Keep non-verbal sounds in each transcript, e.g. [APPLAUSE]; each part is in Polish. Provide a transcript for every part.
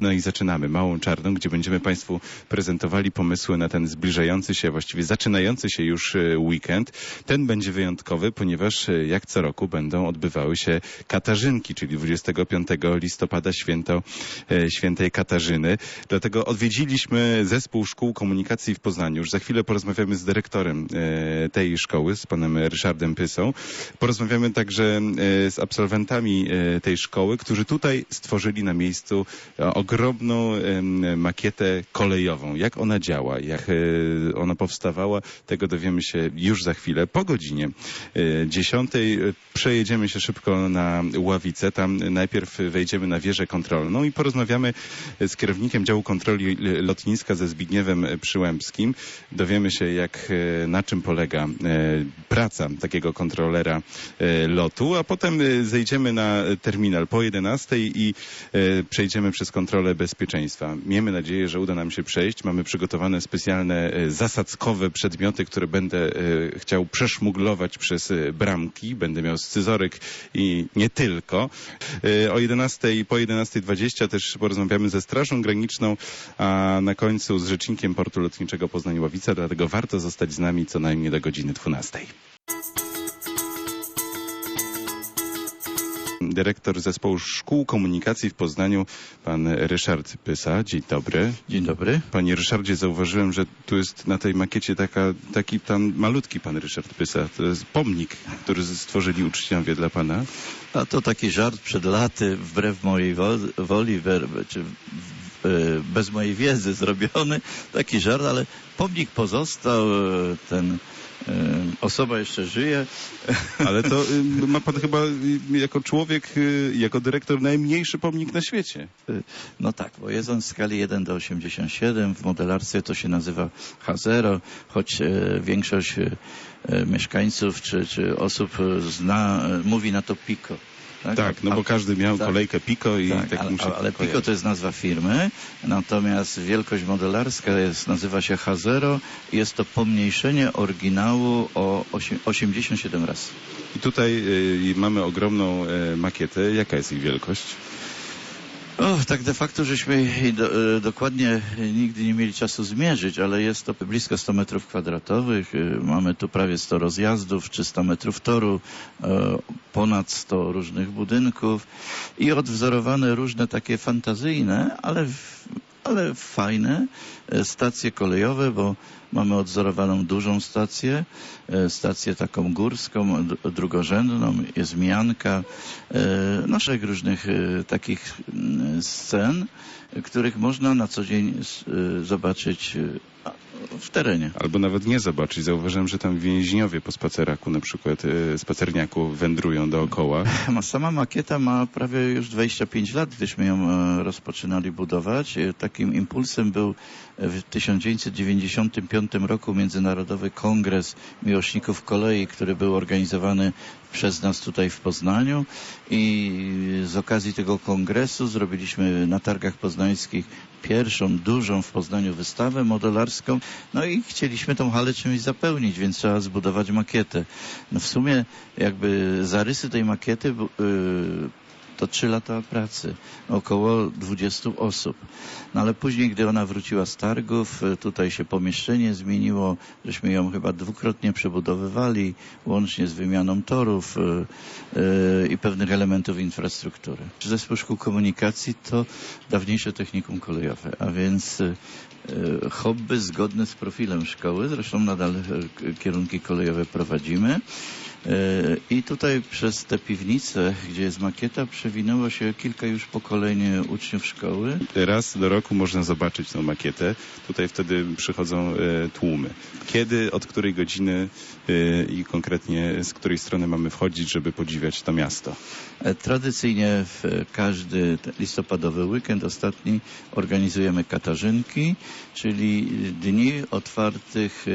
No i zaczynamy Małą Czarną, gdzie będziemy Państwu prezentowali pomysły na ten zbliżający się, właściwie zaczynający się już e, weekend. Ten będzie wyjątkowy, ponieważ e, jak co roku będą odbywały się Katarzynki, czyli 25 listopada święto e, świętej Katarzyny. Dlatego odwiedziliśmy zespół szkół komunikacji w Poznaniu. Już za chwilę porozmawiamy z dyrektorem tej szkoły, z panem Ryszardem Pysą. Porozmawiamy także z absolwentami tej szkoły, którzy tutaj stworzyli na miejscu ogromną makietę kolejową. Jak ona działa, jak e, ona powstawała, tego dowiemy się już za chwilę. Po godzinie e, 10 e, przejedziemy się szybko na ławicę. Tam najpierw wejdziemy na wieżę kontrolną i porozmawiamy z kierownikiem działu kontroli lotniska ze Zbigniewem Przyłębskim. Dowiemy się, jak, e, na czym polega praca takiego kontrolera lotu, a potem zejdziemy na terminal po 11 i przejdziemy przez kontrolę bezpieczeństwa. Miejmy nadzieję, że uda nam się przejść. Mamy przygotowane specjalne e, zasadzkowe przedmioty, które będę e, chciał przeszmuglować przez e, bramki. Będę miał scyzoryk i nie tylko. O 11 i po 11.20 też porozmawiamy ze Strażą Graniczną, a na końcu z rzecznikiem Portu Lotniczego Poznań-Ławica, dlatego warto zostać z nami co najmniej do godziny 12. Dyrektor Zespołu Szkół Komunikacji w Poznaniu, pan Ryszard Pysa. Dzień dobry. Dzień dobry. Panie Ryszardzie, zauważyłem, że tu jest na tej makiecie taka, taki tam malutki pan Ryszard Pysa. To jest pomnik, który stworzyli uczniowie dla pana. A to taki żart przed laty, wbrew mojej wo- woli, czy w- bez mojej wiedzy zrobiony. Taki żart, ale pomnik pozostał, e, ten e, osoba jeszcze żyje. [LAUGHS] Ale to y, ma pan chyba y, jako człowiek, y, jako dyrektor najmniejszy pomnik na świecie. No tak, bo jest on w skali 1 do 87, w modelarstwie to się nazywa H0, choć e, większość e, e, mieszkańców czy, czy osób e, zna, e, mówi na to Pico. Tak, no A- bo każdy miał tak. kolejkę Pico i Tak, tak, ale, muszę ale Pico to jest nazwa firmy, natomiast wielkość modelarska jest, nazywa się H0 i jest to pomniejszenie oryginału o osie- 87 razy. I tutaj y, mamy ogromną y, makietę. Jaka jest ich wielkość? O, tak de facto żeśmy do, e, dokładnie nigdy nie mieli czasu zmierzyć, ale jest to blisko 100 metrów kwadratowych. E, Mamy tu prawie 100 rozjazdów, 300 metrów toru, e, ponad 100 różnych budynków i odwzorowane różne takie fantazyjne, ale, ale fajne e, stacje kolejowe, bo mamy odzorowaną dużą stację, e, stację taką górską, drugorzędną, jest mianka, e, szereg różnych takich mm, scen, których można na co dzień e, zobaczyć e, w terenie. Albo nawet nie zobaczyć. Zauważyłem, że tam więźniowie po spaceraku, na przykład y, spacerniaku, wędrują dookoła. [LAUGHS] Ma- Sama makieta ma prawie już 25 lat, gdyśmy ją e, rozpoczynali budować. E, Takim impulsem był e, w 1995 roku Międzynarodowy Kongres Miłośników Kolei, który był organizowany przez nas tutaj w Poznaniu i z okazji tego kongresu zrobiliśmy na targach poznańskich pierwszą dużą w Poznaniu wystawę modelarską. No i chcieliśmy tą halę czymś zapełnić, więc trzeba zbudować makietę. No w sumie jakby zarysy tej makiety bu- y, to trzy lata pracy, około 20 osób. No ale później, gdy ona wróciła z targów, y, tutaj się pomieszczenie zmieniło, żeśmy ją chyba dwukrotnie przebudowywali, łącznie z wymianą torów y, y, i pewnych elementów infrastruktury. Zespół Szkół Komunikacji to dawniejsze technikum kolejowe, a więc hobby zgodne z profilem szkoły, zresztą nadal kierunki kolejowe prowadzimy. E, I tutaj przez te piwnice, gdzie jest makieta, przewinęło się kilka już pokoleń uczniów szkoły. Raz do roku można zobaczyć tą makietę. Tutaj wtedy przychodzą e, tłumy. Kiedy, od której godziny e, i konkretnie z której strony mamy wchodzić, żeby podziwiać to miasto? Tradycyjnie w każdy listopadowy weekend ostatni organizujemy katarzynki, czyli dni otwartych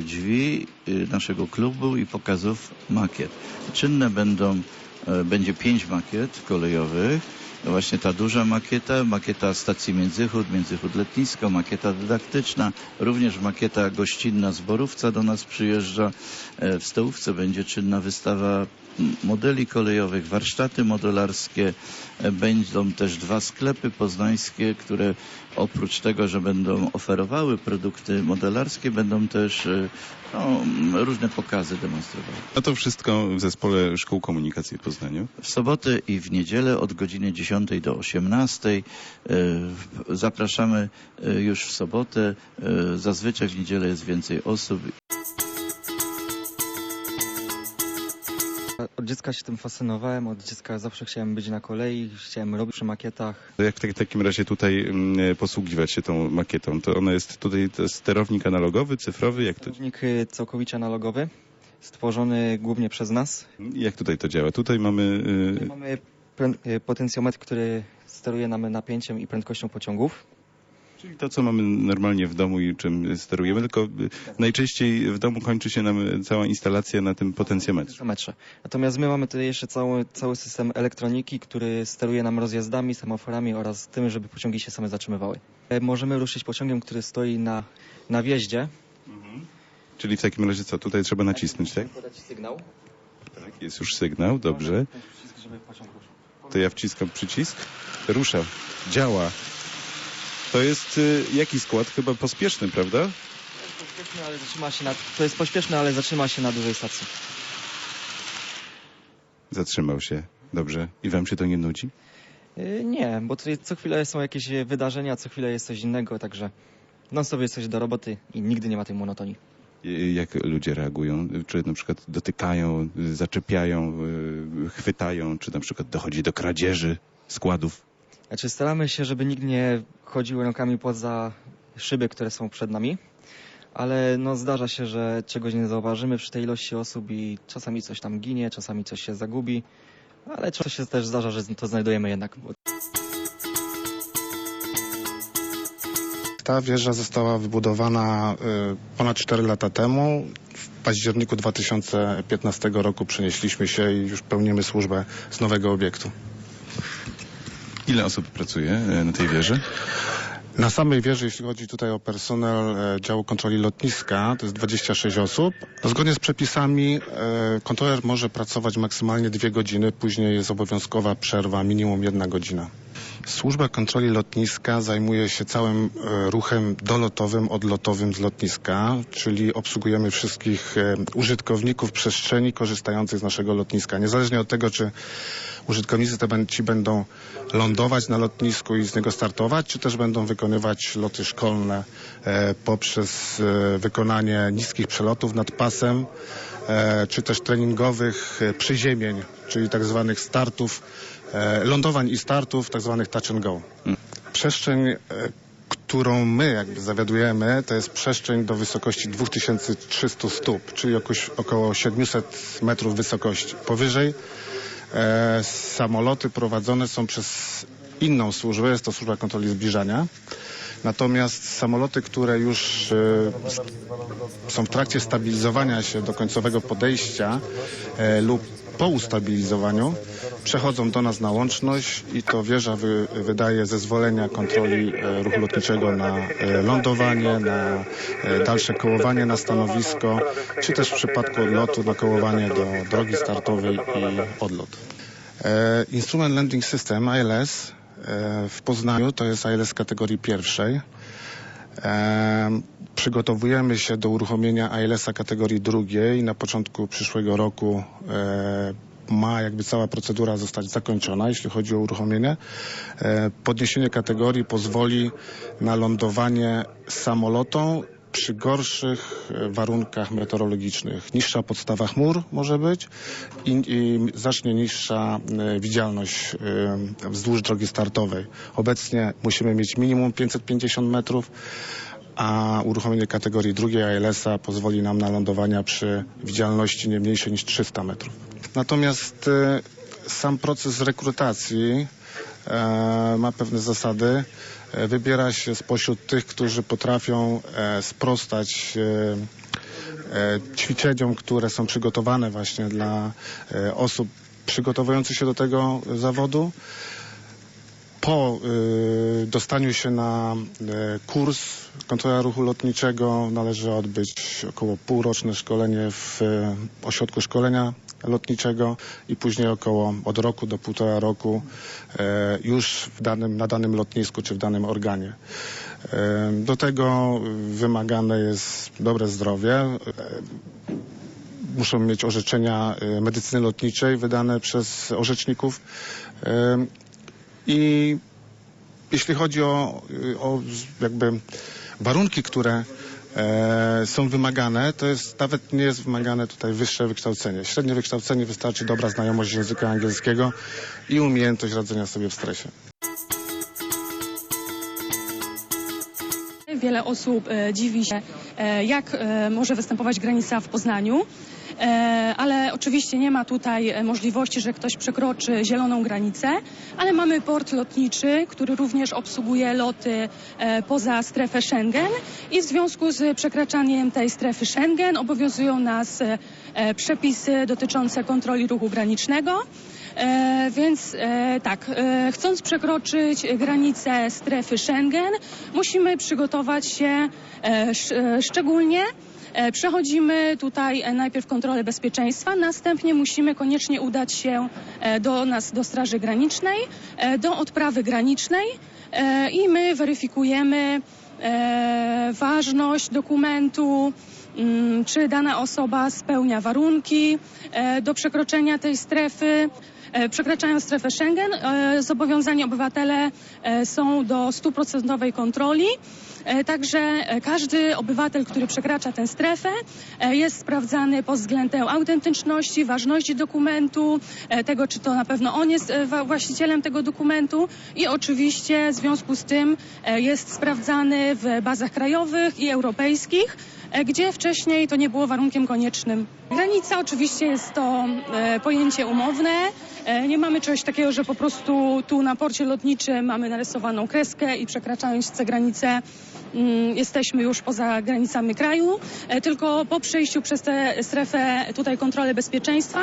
drzwi naszego klubu i pokazów makiet. Czynne będą, e, będzie pięć makiet kolejowych właśnie ta duża makieta, makieta stacji Międzychód, Międzychód Letnisko, makieta dydaktyczna, również makieta gościnna z Borówca do nas przyjeżdża. E, W stołówce będzie czynna wystawa modeli kolejowych, warsztaty modelarskie. E, Będą też dwa sklepy poznańskie, które oprócz tego, że będą oferowały produkty modelarskie, będą też e, no, różne pokazy demonstrowały. A to wszystko w Zespole Szkół Komunikacji w Poznaniu. W sobotę i w niedzielę od godziny 10 do 18. E, Zapraszamy już w sobotę. Zazwyczaj w niedzielę jest więcej osób. Dziecka się tym fascynowałem, od dziecka zawsze chciałem być na kolei, chciałem robić przy makietach. Jak w tak- takim razie tutaj mm, posługiwać się tą makietą? To ona jest tutaj to jest sterownik analogowy, cyfrowy? Jak, to, Sterownik y, całkowicie analogowy, stworzony głównie przez nas. jak tutaj to działa? Tutaj mamy... Tutaj y, mamy prę- y, potencjometr, który steruje nam napięciem i prędkością pociągów. Czyli to, co mamy normalnie w domu i czym sterujemy, tylko najczęściej w domu kończy się nam cała instalacja na tym potencjometrze. Natomiast my mamy tutaj jeszcze cały, cały system elektroniki, który steruje nam rozjazdami, semaforami oraz tym, żeby pociągi się same zatrzymywały. E, Możemy ruszyć pociągiem, który stoi na, na wjeździe. Czyli w takim razie co? Tutaj trzeba nacisnąć, tak? Podać sygnał. Tak, jest już sygnał, dobrze. To ja wciskam przycisk. Rusza. Działa. To jest y, jaki skład? Chyba pospieszny, prawda? Pośpieszny, ale zatrzyma się na, to jest pośpieszne, ale zatrzyma się na dużej stacji. Zatrzymał się. Dobrze. I wam się to nie nudzi? Yy, nie, bo tutaj co chwilę są jakieś wydarzenia, co chwilę jest coś innego, także non sobie jest coś do roboty i nigdy nie ma tej monotonii. Y, Jak ludzie reagują? Czy na przykład dotykają, y, zaczepiają, y, chwytają, czy na przykład dochodzi do kradzieży składów? Znaczy staramy się, żeby nikt nie chodził rękami poza szyby, które są przed nami, ale no zdarza się, że czegoś nie zauważymy przy tej ilości osób i czasami coś tam ginie, czasami coś się zagubi, ale czasem się też zdarza, że to znajdujemy jednak. Ta wieża została wybudowana y, ponad 4 lata temu. W październiku 2015 roku przenieśliśmy się i już pełnimy służbę z nowego obiektu. Ile osób pracuje y, na tej wieży? Na samej wieży, jeśli chodzi tutaj o personel e, działu kontroli lotniska, to jest 26 osób. Zgodnie z przepisami e, kontroler może pracować maksymalnie dwie godziny, później jest obowiązkowa przerwa, minimum jedna godzina. Służba kontroli lotniska zajmuje się całym e, ruchem dolotowym, odlotowym z lotniska, czyli obsługujemy wszystkich e, użytkowników przestrzeni korzystających z naszego lotniska. Niezależnie od tego, czy użytkownicy te ci będą lądować na lotnisku i z niego startować, czy też będą wykonywać loty szkolne e, poprzez wykonanie niskich przelotów nad pasem, czy też treningowych przyziemień, czyli tak zwanych startów, lądowań i startów, tak zwanych touch and go. Przestrzeń, e, którą my jakby zawiadujemy, to jest przestrzeń do wysokości 2300 stóp, czyli około 700 metrów wysokości. Powyżej e, samoloty prowadzone są przez inną służbę, jest to służba kontroli zbliżania. Natomiast samoloty, które już e, są w trakcie stabilizowania się do końcowego podejścia e, lub po ustabilizowaniu, przechodzą do nas na łączność i to wieża wy, wydaje zezwolenia kontroli e, ruchu lotniczego na e, lądowanie, na e, dalsze kołowanie na stanowisko, czy też w przypadku odlotu na kołowanie do drogi startowej i odlot. Instrument Landing System, ILS, w Poznaniu to jest ILS kategorii pierwszej. Przygotowujemy się do uruchomienia ILS-a kategorii drugiej. Na początku przyszłego roku e, ma jakby cała procedura zostać zakończona, jeśli chodzi o uruchomienie. E, Podniesienie kategorii pozwoli na lądowanie samolotom przy gorszych e, warunkach meteorologicznych. Niższa podstawa chmur może być i, i zacznie niższa e, widzialność e, wzdłuż drogi startowej. Obecnie musimy mieć minimum 550 metrów, a uruchomienie kategorii drugiej ALS-a pozwoli nam na lądowania przy widzialności nie mniejszej niż 300 metrów. Natomiast sam proces rekrutacji ma pewne zasady. E, wybiera się spośród tych, którzy potrafią e, sprostać e, e, ćwiczeniom, które są przygotowane właśnie dla e, osób przygotowujących się do tego zawodu. Po dostaniu się na kurs kontrola ruchu lotniczego należy odbyć około półroczne szkolenie w ośrodku szkolenia lotniczego i później około od roku do półtora roku y, już danym, na danym lotnisku czy w danym organie. Y, Do tego wymagane jest dobre zdrowie. Y, Muszą mieć orzeczenia medycyny lotniczej wydane przez orzeczników. I jeśli chodzi o, o jakby warunki, które e, są wymagane, to jest nawet nie jest wymagane tutaj wyższe wykształcenie. Średnie wykształcenie wystarczy dobra znajomość języka angielskiego i umiejętność radzenia sobie w stresie. Wiele osób e, dziwi się, e, jak e, może występować granica w Poznaniu, ale oczywiście nie ma tutaj e, możliwości, że ktoś przekroczy zieloną granicę, ale mamy port lotniczy, który również obsługuje loty e, poza strefę Schengen i w związku z przekraczaniem tej strefy Schengen obowiązują nas e, e, przepisy dotyczące kontroli ruchu granicznego. E, więc e, tak, e, chcąc przekroczyć granicę strefy Schengen, musimy przygotować się e, sz, e, szczególnie. E, Przechodzimy tutaj e, najpierw kontrolę bezpieczeństwa, następnie musimy koniecznie udać się e, do nas, do Straży Granicznej, do odprawy granicznej i my weryfikujemy ważność dokumentu, mm, czy dana osoba spełnia warunki do przekroczenia tej strefy. E, Przekraczając strefę Schengen, e, zobowiązani obywatele e, są do stuprocentowej kontroli. Także każdy obywatel, który przekracza tę strefę, jest sprawdzany pod względem autentyczności, ważności dokumentu, tego, czy to na pewno on jest właścicielem tego dokumentu i oczywiście w związku z tym jest sprawdzany w bazach krajowych i europejskich gdzie wcześniej to nie było warunkiem koniecznym. Granica oczywiście jest to pojęcie umowne. E, nie mamy czegoś takiego, że po prostu tu na porcie lotniczym mamy narysowaną kreskę i przekraczając tę granicę mm, jesteśmy już poza granicami kraju, e, tylko po przejściu przez tę strefę tutaj kontrolę bezpieczeństwa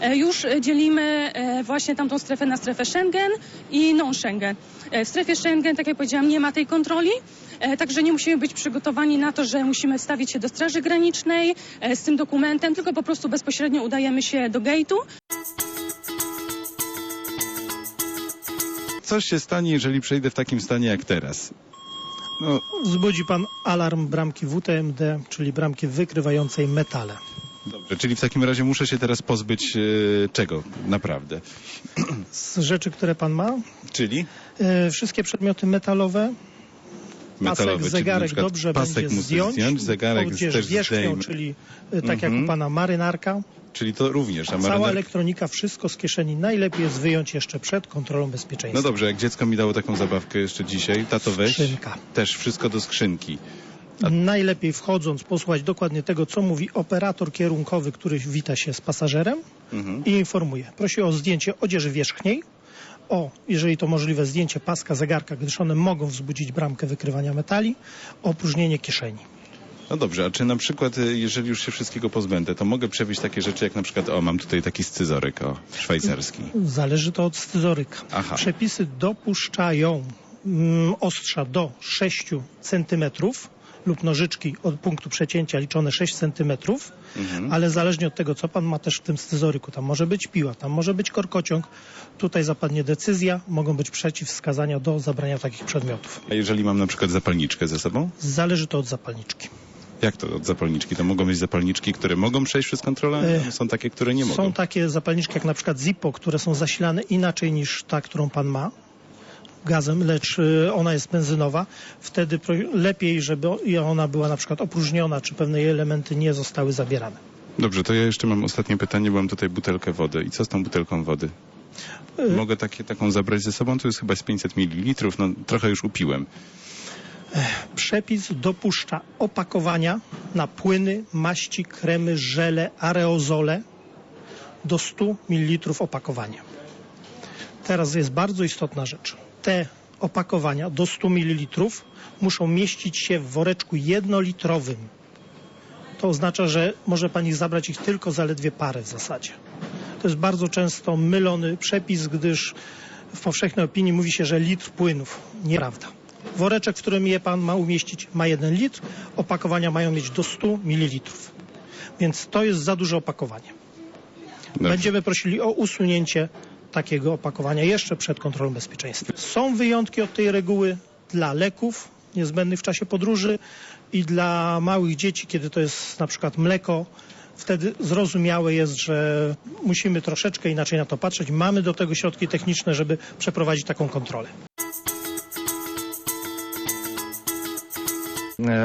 e, już dzielimy właśnie tamtą strefę na strefę Schengen i non-Schengen. W strefie Schengen, tak jak powiedziałam, nie ma tej kontroli, także nie musimy być przygotowani na to, że musimy stawić się do Straży Granicznej z tym dokumentem, tylko po prostu bezpośrednio udajemy się do gate'u. Co się stanie, jeżeli przejdę w takim stanie jak teraz? No, Wzbudzi pan alarm bramki WTMD, czyli bramki wykrywającej metale. dobrze, czyli w takim razie muszę się teraz pozbyć e, czego naprawdę? Z rzeczy, które pan ma, Czyli e, wszystkie przedmioty metalowe, metalowy, pasek, czyli zegarek przykład dobrze pasek będzie zdjąć, zdjąć, zegarek odzież też wierzchnią, czyli e, tak Mhm. jak u pana marynarka. Czyli to również, a Cała elektronika, wszystko z kieszeni najlepiej jest wyjąć jeszcze przed kontrolą bezpieczeństwa. No dobrze, jak dziecko mi dało taką zabawkę jeszcze dzisiaj, tato weź, Skrzynka. też wszystko do skrzynki. Najlepiej wchodząc posłuchać dokładnie tego, co mówi operator kierunkowy, który wita się z pasażerem Mhm. i informuje. Prosi o zdjęcie odzieży wierzchniej, o, jeżeli to możliwe, zdjęcie paska, zegarka, gdyż one mogą wzbudzić bramkę wykrywania metali, opróżnienie kieszeni. No dobrze, a czy na przykład, y, jeżeli już się wszystkiego pozbędę, to mogę przewieźć takie rzeczy jak na przykład, o, mam tutaj taki scyzoryk, o, szwajcarski. Zależy to od scyzoryka. Aha. Przepisy dopuszczają mm, ostrza do 6 centymetrów lub nożyczki od punktu przecięcia liczone 6 centymetrów, Mhm. ale zależnie od tego, co pan ma też w tym scyzoryku, tam może być piła, tam może być korkociąg, tutaj zapadnie decyzja, mogą być przeciwwskazania do zabrania takich przedmiotów. A jeżeli mam na przykład zapalniczkę ze sobą? Zależy to od zapalniczki. Jak to od zapalniczki? To mogą być zapalniczki, które mogą przejść przez kontrolę? E, Są takie, które nie mogą. Są takie zapalniczki jak na przykład Zippo, które są zasilane inaczej niż ta, którą pan ma gazem, lecz y, ona jest benzynowa. Wtedy lepiej, żeby ona była na przykład opróżniona, czy pewne jej elementy nie zostały zabierane. Dobrze, to ja jeszcze mam ostatnie pytanie, bo mam tutaj butelkę wody. I co z tą butelką wody? Y, Mogę takie, taką zabrać ze sobą? To jest chyba z 500 ml, no trochę już upiłem. Przepis dopuszcza opakowania na płyny, maści, kremy, żele, aerozole do 100 ml opakowania. Teraz jest bardzo istotna rzecz. Te opakowania do 100 ml muszą mieścić się w woreczku jednolitrowym. To oznacza, że może pani zabrać ich tylko zaledwie parę w zasadzie. To jest bardzo często mylony przepis, gdyż w powszechnej opinii mówi się, że litr płynów. Nieprawda. Woreczek, w którym je pan ma umieścić, ma jeden litr. Opakowania mają mieć do 100 ml. Więc to jest za duże opakowanie. Dobrze. Będziemy prosili o usunięcie takiego opakowania jeszcze przed kontrolą bezpieczeństwa. Są wyjątki od tej reguły dla leków niezbędnych w czasie podróży i dla małych dzieci, kiedy to jest na przykład mleko. Wtedy zrozumiałe jest, że musimy troszeczkę inaczej na to patrzeć. Mamy do tego środki techniczne, żeby przeprowadzić taką kontrolę.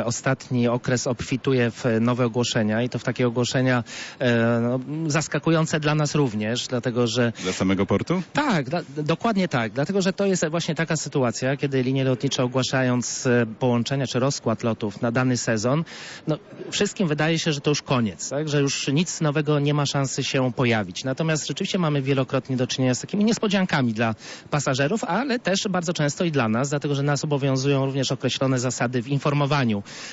Ostatni okres obfituje w nowe ogłoszenia i to w takie ogłoszenia e, no, zaskakujące dla nas również, dlatego że Dla samego portu? tak, dla, dokładnie tak, dlatego że to jest właśnie taka sytuacja, kiedy linie lotnicze ogłaszając e, połączenia czy rozkład lotów na dany sezon, no, wszystkim wydaje się, że to już koniec, tak? że już nic nowego nie ma szansy się pojawić. Natomiast rzeczywiście mamy wielokrotnie do czynienia z takimi niespodziankami dla pasażerów, ale też bardzo często i dla nas, dlatego że nas obowiązują również określone zasady w informowaniu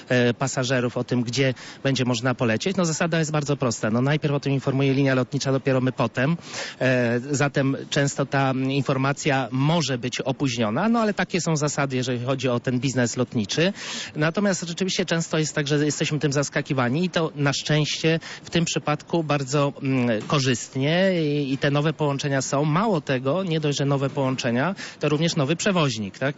e, pasażerów o tym, gdzie będzie można polecieć. No zasada jest bardzo prosta. No najpierw o tym informuje linia lotnicza, dopiero my potem. E, zatem często ta informacja może być opóźniona, no ale takie są zasady, jeżeli chodzi o ten biznes lotniczy. Natomiast rzeczywiście często jest tak, że jesteśmy tym zaskakiwani i to na szczęście w tym przypadku bardzo mm, korzystnie i, i te nowe połączenia są. Mało tego, nie dość, że nowe połączenia, to również nowy przewoźnik, tak?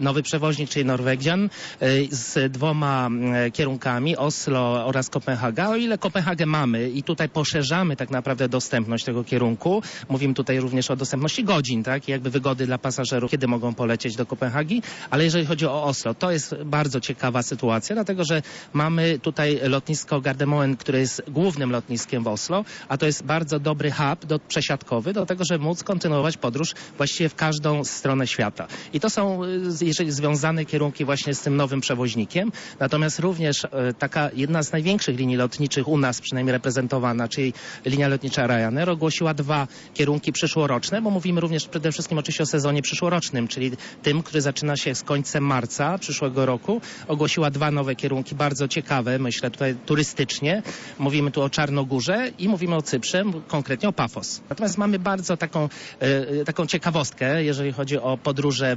Nowy przewoźnik, czyli Norwegian y, z dwoma mm, kierunkami Oslo oraz Kopenhaga. O ile Kopenhagę mamy i tutaj poszerzamy tak naprawdę dostępność tego kierunku, mówimy tutaj również o dostępności godzin, tak? I jakby wygody dla pasażerów, kiedy mogą polecieć do Kopenhagi, ale jeżeli chodzi o Oslo, to jest bardzo ciekawa sytuacja, dlatego że mamy tutaj lotnisko Gardermoen, które jest głównym lotniskiem w Oslo, a to jest bardzo dobry hub do, przesiadkowy do tego, żeby móc kontynuować podróż właściwie w każdą stronę świata. I to są, y, jeżeli związane kierunki właśnie z tym nowym przewoźnikiem, natomiast również e, taka jedna z największych linii lotniczych u nas przynajmniej reprezentowana, czyli linia lotnicza Ryanair ogłosiła dwa kierunki przyszłoroczne, bo mówimy również przede wszystkim oczywiście o sezonie przyszłorocznym, czyli tym, który zaczyna się z końcem marca przyszłego roku. Ogłosiła dwa nowe kierunki, bardzo ciekawe, myślę tutaj turystycznie. Mówimy tu o Czarnogórze i mówimy o Cyprze, konkretnie o Pafos. Natomiast mamy bardzo taką, e, taką ciekawostkę, jeżeli chodzi o podróże e,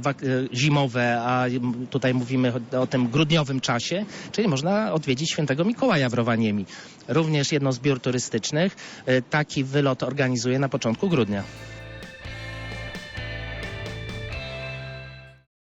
zimowe, a tutaj mówimy o tym grudniowym czasie, czyli można odwiedzić świętego Mikołaja w Rowaniemi. Również jedno z biur turystycznych e, taki wylot organizuje na początku grudnia.